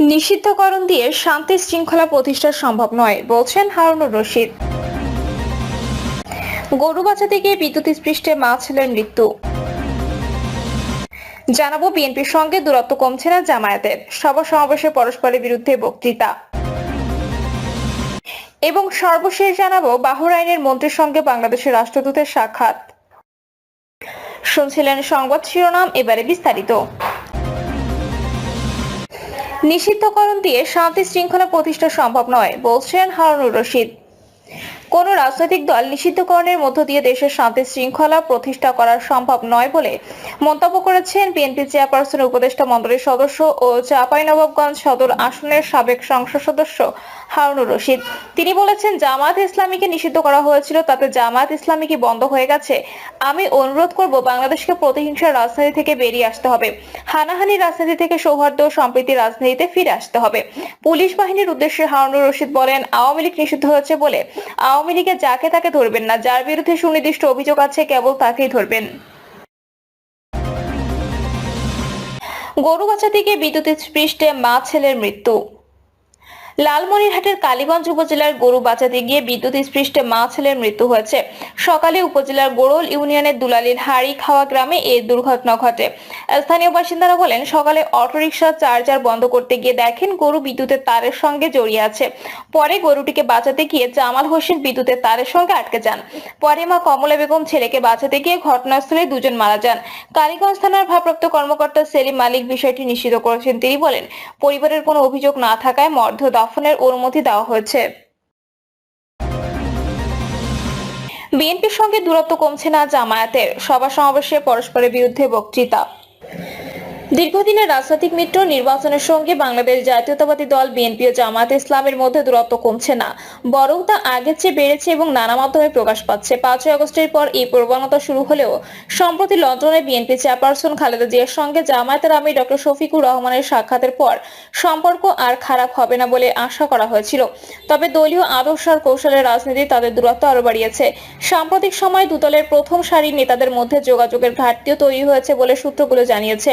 নিষিদ্ধকরণ দিয়ে শান্তি শৃঙ্খলা প্রতিষ্ঠা সম্ভব নয়, বলছেন হারুনুর রশিদ। গরু বাঁচাতে গিয়ে বিদ্যুৎ স্পৃষ্টে মা ছেলের মৃত্যু জানাব, বিএনপির সঙ্গে দূরত্ব কমছে না জামায়াতের। সভা সমাবেশে পরস্পরের বিরুদ্ধে বক্তৃতা। এবং সর্বশেষ জানাব, বাহরাইনের মন্ত্রীর সঙ্গে বাংলাদেশের রাষ্ট্রদূতের সাক্ষাৎ। শুনছিলেন সংবাদ শিরোনাম, এবারে বিস্তারিত। নিষিদ্ধকরণ দিয়ে শান্তি শৃঙ্খলা প্রতিষ্ঠা সম্ভব নয় বলছেন হারুনুর রশিদ। কোন রাজনৈতিক দল নিষিদ্ধকরণের মধ্য দিয়ে দেশের শান্তি শৃঙ্খলা প্রতিষ্ঠা করা সম্ভব নয় বলে মন্তব্য করেছেন বিএনপি চেয়ারপারসন উপদেষ্টা মন্ডলীর সদস্য ও চাঁপাইনবাবগঞ্জ সদর আসনের সাবেক সংসদ সদস্য হারুনুর রশিদ। তিনি বলেছেন, জামায়াত ইসলামীকে নিষিদ্ধ করা হয়েছিল, তাতে জামায়াত ইসলামী কি বন্ধ হয়ে গেছে? আমি অনুরোধ করব, বাংলাদেশকে প্রতিহিংসার রাজনীতি থেকে বেরিয়ে আসতে হবে। হানাহানি রাজনীতি থেকে সৌহার্দ্য ও সম্প্রীতির রাজনীতিতে ফিরে আসতে হবে। পুলিশ বাহিনীর উদ্দেশ্যে হারুনুর রশিদ বলেন, আওয়ামী লীগ নিষিদ্ধ হয়েছে বলে আওয়ামী লীগে যাকে তাকে ধরবেন না, যার বিরুদ্ধে সুনির্দিষ্ট অভিযোগ আছে, কেবল তাকেই ধরবেন। গরু গাছা থেকে বিদ্যুতের স্পৃষ্টে মা ছেলের মৃত্যু। লালমনিরহাটের কালীগঞ্জ উপজেলার গরু বাঁচাতে গিয়ে বিদ্যুৎ স্পৃষ্টে মা ছেলের মৃত্যু হয়েছে। সকালে উপজেলার গোড়ল ইউনিয়নের দুলালির হাড়ি খাওয়া গ্রামে এই দুর্ঘটনা ঘটে। স্থানীয় বাসিন্দারা বলেন, সকালে অটোরিকশা চার্জার বন্ধ করতে গিয়ে দেখেন গরু বিদ্যুতের তারের সঙ্গে জড়িয়ে আছে। পরে গরুটিকে বাঁচাতে গিয়ে জামাল হোসেন বিদ্যুতের তারের সঙ্গে আটকে যান। পরে মা কমলা বেগম ছেলেকে বাঁচাতে গিয়ে ঘটনাস্থলে দুজন মারা যান। কালীগঞ্জ থানার ভারপ্রাপ্ত কর্মকর্তা সেলিম মালিক বিষয়টি নিশ্চিত করেছেন। তিনি বলেন, পরিবারের কোনো অভিযোগ না থাকায় মর্ধ দাফনের অনুমতি দেওয়া হয়েছে। বিএনপির সঙ্গে দূরত্ব কমছে না জামায়াতের। সভা সমাবেশে পরস্পরের বিরুদ্ধে বক্তৃতা। দীর্ঘদিনের রাজনৈতিক মিত্র নির্বাচনের সঙ্গে বাংলাদেশ জাতীয়তাবাদী দল বিএনপি ও জামায়াত ইসলামের মধ্যে দূরত্ব কমছে না, বরং তা আগের চেয়ে বেড়েছে এবং নানা মাধ্যমে প্রকাশ পাচ্ছে। পাঁচই আগস্টের পর এই প্রবণতা শুরু হলেও, সম্প্রতি লন্ডনে বিএনপি চেয়ারপারসন খালেদা জিয়ার সঙ্গে জামায়াতের আমির ডক্টর শফিকুর রহমানের সাক্ষাতের পর সম্পর্ক আর খারাপ হবে না বলে আশা করা হয়েছিল। তবে দলীয় আদর্শ আর কৌশলের রাজনীতি তাদের দূরত্ব আরও বাড়িয়েছে। সাম্প্রতিক সময় দুদলের প্রথম সারির নেতাদের মধ্যে যোগাযোগের ঘাটতিও তৈরি হয়েছে বলে সূত্রগুলো জানিয়েছে।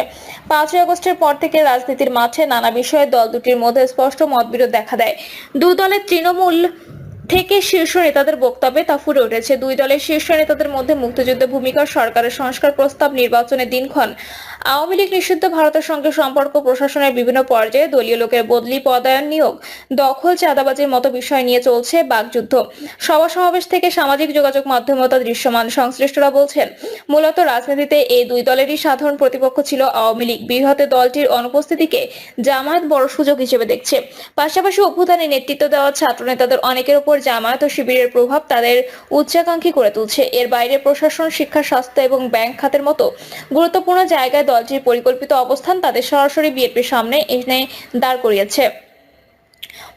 পাঁচই আগস্টের পর থেকে রাজনীতির মাঠে নানা বিষয়ে দল দুটির মধ্যে স্পষ্ট মতবিরোধ দেখা দেয়। দু দলের তৃণমূল থেকে শীর্ষ নেতাদের বক্তব্যে তা ফুটে উঠেছে। দুই দলের শীর্ষ নেতাদের মধ্যে মুক্তিযুদ্ধ ভূমিকা সরকারের সংস্কার প্রস্তাব নির্বাচনের দিনক্ষণ। আওয়ামী লীগ নিষিদ্ধ ভারতের সঙ্গে সম্পর্ক প্রশাসনের বিভিন্ন পর্যায়ে দলীয় লোকের বদলি, পদায়ন, নিয়োগ, দখল, চাঁদাবাজির মতো বিষয় নিয়ে চলছে বাকযুদ্ধ। সভা সমাবেশ থেকে সামাজিক যোগাযোগ মাধ্যমে তা দৃশ্যমান। সংশ্লিষ্টরা বলছেন, মূলত রাজনীতিতে এই দুই দলেরই সাধারণ প্রতিপক্ষ ছিল আওয়ামী লীগ। বৃহতে দলটির অনুপস্থিতিকে জামায়াত বড় সুযোগ হিসেবে দেখছে। পাশাপাশি অভ্যুত্থানে নেতৃত্ব দেওয়া ছাত্র নেতাদের অনেকের উপর জামায়াত ও শিবিরের প্রভাব তাদের উচ্চাকাঙ্ক্ষী করে তুলছে। এর বাইরে প্রশাসন, শিক্ষা, স্বাস্থ্য এবং ব্যাংক খাতের মতো গুরুত্বপূর্ণ জায়গায় দলটির পরিকল্পিত অবস্থান তাদের সরাসরি বিএনপির সামনে এনে দাঁড় করিয়েছে।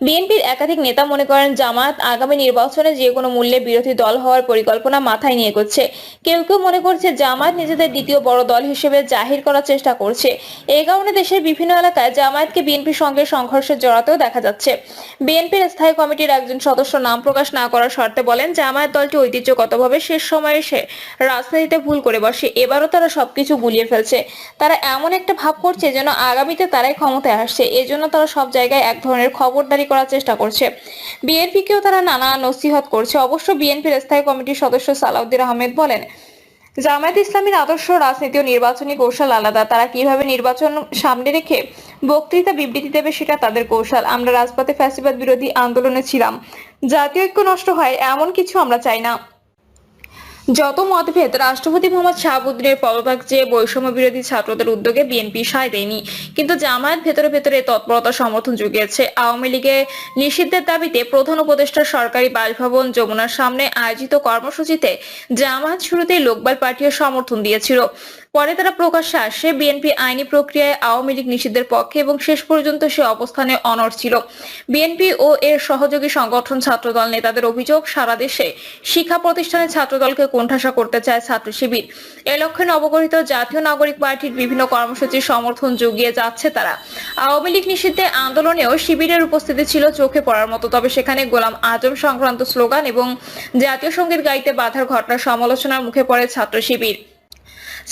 বিএনপির একাধিক নেতা মনে করেন জামায়াত আগামী নির্বাচনে যে কোনো মূল্যে বিরোধী দল হওয়ার পরিকল্পনা মাথায় নিয়ে এগোচ্ছে। কেউ কেউ মনে করছে জামায়াত নিজেদের দ্বিতীয় বড় দল হিসেবে জাহির করার চেষ্টা করছে। এই কারণে দেশের বিভিন্ন এলাকায় জামায়াতকে বিএনপির সঙ্গে সংঘর্ষে জড়াতেও দেখা যাচ্ছে। বিএনপির স্থায়ী কমিটির একজন সদস্য নাম প্রকাশ না করার শর্তে বলেন, জামায়াত দলটি ঐতিহ্যগতভাবে শেষ সময়ে এসে রাজনীতিতে ভুল করে বসে, এবারও তারা সবকিছু গুলিয়ে ফেলছে। তারা এমন একটা ভাব করছে যেন আগামীতে তারাই ক্ষমতায় আসছে। এজন্য তারা সব জায়গায় এক ধরনের খবরদারি করার চেষ্টা করছে। বিএনপিকেও তারা নানা নসিহত করছে। অবশ্য বিএনপির স্থায়ী কমিটির সদস্য সালাউদ্দিন আহমেদ বলেন, জামায়াত ইসলামীর আদর্শ, রাজনীতি ও নির্বাচনী কৌশল আলাদা। তারা কীভাবে নির্বাচন সামনে রেখে বক্তৃতা বিবৃতি দেবে সেটা তাদের কৌশল। আমরা রাজপথে ফ্যাসিবাদ বিরোধী আন্দোলনে ছিলাম। জাতীয় ঐক্য নষ্ট হয়, এমন কিছু আমরা চাই না। যত মতভেদ, রাষ্ট্রপতি মোহাম্মদ শাহাবুদ্দিনের পদত্যাগ চেয়ে বৈষম্য বিরোধী ছাত্রদের উদ্যোগে বিএনপি সায় দেয়নি। কিন্তু জামায়াত ভেতরে ভেতরে তৎপরতা সমর্থন জুগিয়েছে। আওয়ামী লীগে নিষিদ্ধের দাবিতে প্রধান উপদেষ্টার সরকারি বাসভবন যমুনার সামনে আয়োজিত কর্মসূচিতে জামায়াত শুরুতেই লোকবাল পার্টিও সমর্থন দিয়েছিল। পরে তারা প্রকাশ্যে আসে, বিএনপি আইনি প্রক্রিয়ায় আওয়ামী লীগ নিষিদ্ধের পক্ষে এবং শেষ পর্যন্ত সে অবস্থানে অনড় ছিল। বিএনপি ও এর সহযোগী সংগঠন ছাত্রদল নেতাদের অভিযোগ, সারা দেশে শিক্ষা প্রতিষ্ঠানে ছাত্রদলকে কোণঠাসা করতে চায় ছাত্র শিবির। এ লক্ষ্যে নবগঠিত জাতীয় নাগরিক পার্টির বিভিন্ন কর্মসূচির সমর্থন জুগিয়ে যাচ্ছে তারা। আওয়ামী লীগ নিষিদ্ধে আন্দোলনেও শিবিরের উপস্থিতি ছিল চোখে পড়ার মতো, তবে সেখানে গোলাম আজম সংক্রান্ত স্লোগান এবং জাতীয় সংগীত গাইতে বাধার ঘটনার সমালোচনার মুখে পড়ে ছাত্র শিবির।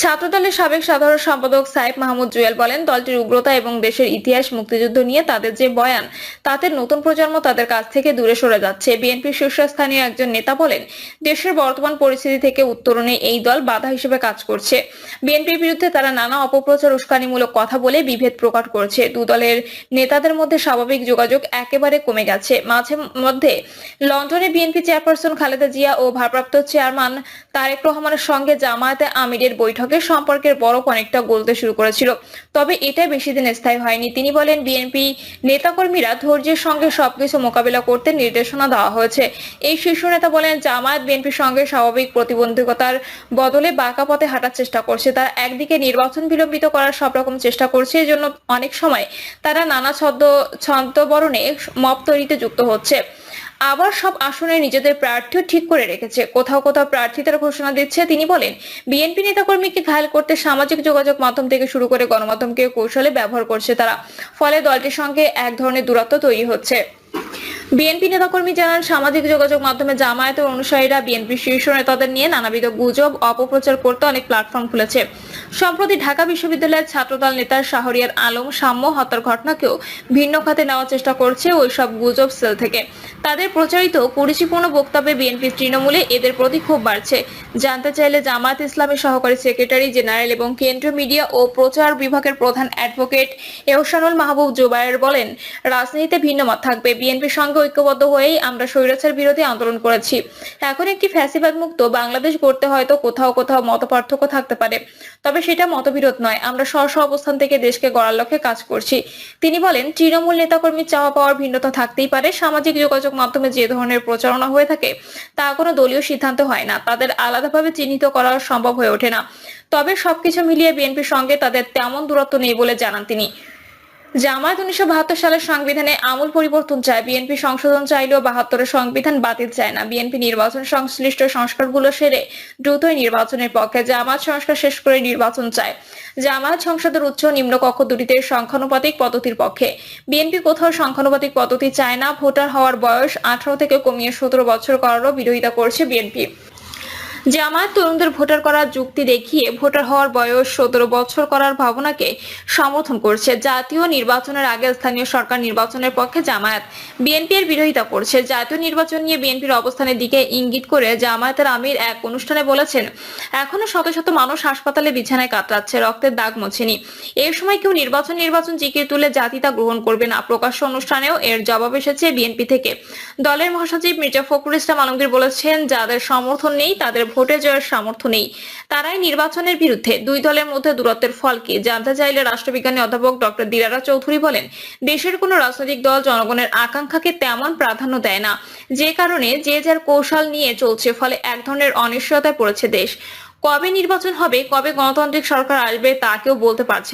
ছাত্রদলের সাবেক সাধারণ সম্পাদক সাইফ মাহমুদ জুয়েল বলেন, দলটির উগ্রতা এবং দেশের ইতিহাস, মুক্তিযুদ্ধ নিয়ে তাদের যে বয়ান, তাতে নতুন প্রজন্ম তাদের কাছ থেকে দূরে সরে যাচ্ছে। বিএনপির শীর্ষস্থানীয় একজন নেতা বলেন, দেশের বর্তমান পরিস্থিতি থেকে উত্তরণে এই দল বাধা হিসেবে কাজ করছে। বিএনপির বিরুদ্ধে তারা নানা অপপ্রচার, উস্কানিমূলক কথা বলে বিভেদ প্রকাশ করছে। দু দলের নেতাদের মধ্যে স্বাভাবিক যোগাযোগ একেবারে কমে গেছে। মাঝে মধ্যে লন্ডনে বিএনপি চেয়ারপারসন খালেদা জিয়া ও ভারপ্রাপ্ত চেয়ারম্যান তারেক রহমানের সঙ্গে জামায়াতে আমিরের বৈঠকে সম্পর্কের বরফ অনেকটা গলতে শুরু করেছিল। তবে এটা বেশি দিন স্থায়ী হয়নি। তিনি বলেন, বিএনপি নেতাকর্মীরা ধৈর্যের সঙ্গে সবকিছু মোকাবিলা করতে নির্দেশনা দেওয়া হয়েছে। এই শীর্ষ নেতা বলেন, জামায়াত বিএনপির সঙ্গে স্বাভাবিক প্রতিবন্ধকতার বদলে বাঁকা পথে হাঁটার চেষ্টা করছে। তারা একদিকে নির্বাচন বিলম্বিত করার সব রকম চেষ্টা করছে, এজন্য অনেক সময় তারা নানা ছদ্ম ছন্দবরণে মপ তৈরিতে যুক্ত হচ্ছে। আবার সব আসনে নিজেদের প্রার্থী ঠিক করে রেখেছে। কোথাও কোথাও প্রার্থী প্রার্থীদের ঘোষণা দিচ্ছে, তিনি বলেন, বিএনপি নেতাকর্মীকে ঘায়ল করতে সামাজিক যোগাযোগ মাধ্যম থেকে শুরু করে গণমাধ্যমকে কৌশলে ব্যবহার করছে তারা। ফলে দলটির সঙ্গে এক ধরনের দূরত্ব তৈরি হচ্ছে। বিএনপি নেতাকর্মী জানান, সামাজিক যোগাযোগ মাধ্যমে জামায়াতের অনুসারীরা বিএনপি শীর্ষ নেতাদের নিয়ে নানাবিধ গুজব, অপপ্রচার করতে অনেক প্ল্যাটফর্ম খুলেছে। সম্প্রতি ঢাকা বিশ্ববিদ্যালয়ের ছাত্রদল নেতা শাহরিয়ার আলম সাম্য হত্যার ঘটনাকেও ভিন্ন খাতে নেওয়ার চেষ্টা করছে ওই সব গুজব সেল থেকে। তাদের প্রচারিত কুরুচিপূর্ণ বক্তব্যে বিএনপি তৃণমূলে এদের প্রতি ক্ষোভ বাড়ছে। জানতে চাইলে জামায়াত ইসলামের সহকারী সেক্রেটারি জেনারেল এবং কেন্দ্রীয় মিডিয়া ও প্রচার বিভাগের প্রধান অ্যাডভোকেট এহসানুল মাহবুব জুবায়ের বলেন, রাজনীতিতে ভিন্ন মত থাকবে। বিএনপির সঙ্গে ঐক্যবদ্ধ হয়েই আমরা স্বৈরাচার বিরোধী আন্দোলন করেছি। এখন একটি ফ্যাসিবাদ মুক্ত বাংলাদেশ গড়তে হয়তো কোথাও কোথাও মত থাকতে পারে। তবে সেটা মতবিরোধ নয়, আমরা স্ব স্ব অবস্থান থেকে দেশকে গড়ার লক্ষ্যে কাজ করছি। তিনি বলেন, তৃণমূল নেতাকর্মীর চাওয়া পাওয়ার ভিন্নতা থাকতেই পারে, সামাজিক যোগাযোগ মাধ্যমে যে ধরনের প্রচারণা হয়ে থাকে, তা কোনো দলীয় সিদ্ধান্ত হয় না, তাদের আলাদাভাবে চিহ্নিত করা সম্ভব হয়ে ওঠে না। তবে সবকিছু মিলিয়ে বিএনপির সঙ্গে তাদের তেমন দূরত্ব নেই বলে জানান তিনি। জামায়াত উনিশশো বাহাত্তর সালের সংবিধানে আমূল পরিবর্তন চায়। বিএনপি সংশোধন চাইলেও বাহাত্তরের সংবিধান বাতিল চায় না। বিএনপি নির্বাচন সংশ্লিষ্ট সংস্কারগুলো সেরে দ্রুতই নির্বাচনের পক্ষে জামায়াত সংস্কার শেষ করে নির্বাচন চায়। জামায়াত সংসদের উচ্চ নিম্ন কক্ষ দুটিতে সংখ্যানুপাতিক পদ্ধতির পক্ষে। বিএনপি কোথাও সংখ্যানুপাতিক পদ্ধতি চায় না। ভোটার হওয়ার বয়স আঠারো থেকে কমিয়ে সতেরো বছর করারও বিরোধিতা করছে বিএনপি। জামায়াত তরুণদের ভোটার করার যুক্তি দেখিয়ে ভোটার হওয়ার বয়স সতেরো বছর করার ভাবনাকে সমর্থন করছে জাতীয় নির্বাচনের আগে স্থানীয় সরকার নির্বাচনের পক্ষে জামায়াত। বিএনপি এর বিরোধিতা করছে। জাতীয় নির্বাচন নিয়ে বিএনপির অবস্থানের দিকে ইঙ্গিত করে জামায়াতের আমির এক অনুষ্ঠানে বলেছেন, এখনও শত শত মানুষ হাসপাতালে বিছানায় কাতরাচ্ছে, রক্তের দাগ মোছেনি। এই সময় কেউ নির্বাচন নির্বাচন জিকির তুলে জাতি তা গ্রহণ করবে না। প্রকাশ্য অনুষ্ঠানেও এর জবাব এসেছে বিএনপি থেকে। দলের মহাসচিব মির্জা ফখরুল ইসলাম আলমগীর বলেছেন, যাদের সমর্থন নেই, তাদের ভোটে জয়ের সামর্থ্য নেই। তারাই নির্বাচনের বিরুদ্ধে দুই দলের মধ্যে দূরত্বের ফল কি জানতে চাইলে রাষ্ট্রবিজ্ঞানী অধ্যাপক ডক্টর দিলারা চৌধুরী বলেন, দেশের কোনো রাজনৈতিক দল জনগণের আকাঙ্ক্ষাকে তেমন প্রাধান্য দেয় না। যে কারণে যে যার কৌশল নিয়ে চলছে, ফলে এক ধরনের অনিশ্চয়তায় পড়েছে দেশ। কবে নির্বাচন হবে, কবে গণতান্ত্রিক সরকার আসবে, তা কেউ বলতে পারছে